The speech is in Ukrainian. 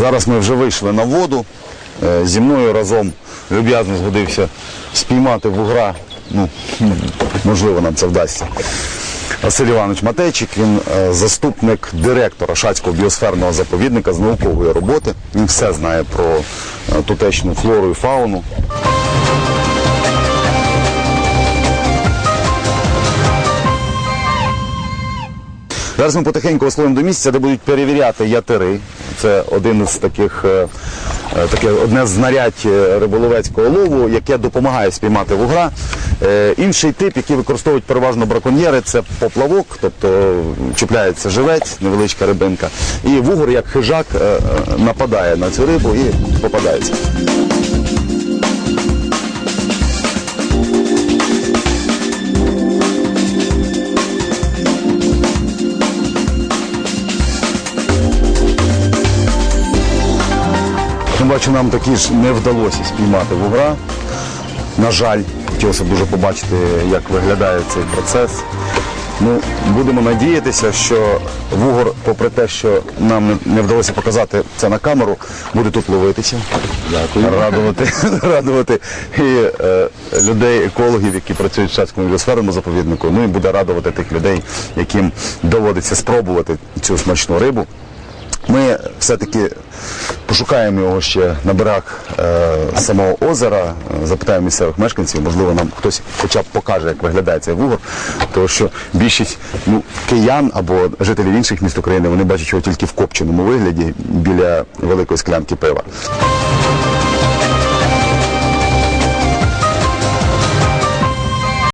Зараз ми вже вийшли на воду. Е, Зі мною разом люб'язно згодився спіймати вугра. Ну, можливо, нам це вдасться. Василь Іванович Матейчик, він е, заступник директора Шацького біосферного заповідника з наукової роботи. Він все знає про е, тутешню флору і фауну. Зараз ми потихеньку висловимо до місця, де будуть перевіряти ятири. Це один з таких, е, е, таке одне з знарядь е, риболовецького лову, яке допомагає спіймати вугра. Інший тип, який використовують переважно браконьєри, це поплавок, тобто чіпляється живець, невеличка рибинка. І вугор, як хижак, нападає на цю рибу і попадається. Я бачу, нам таки ж не вдалося спіймати вугра. На жаль, хотілося б дуже побачити, як виглядає цей процес. Ну, будемо надіятися, що вугор, попри те, що нам не- не вдалося показати це на камеру, буде тут ловитися. Дякую. Радувати, радувати і е, людей, екологів, які працюють в Шацькому біосферному заповіднику. Ну і буде радувати тих людей, яким доводиться спробувати цю смачну рибу. Ми все-таки пошукаємо його ще на берег е, самого озера, е, запитаємо місцевих мешканців, можливо, нам хтось хоча б покаже, як виглядає цей вугор, тому що більшість ну, киян або жителів інших міст України вони бачать його тільки в копченому вигляді біля великої склянки пива.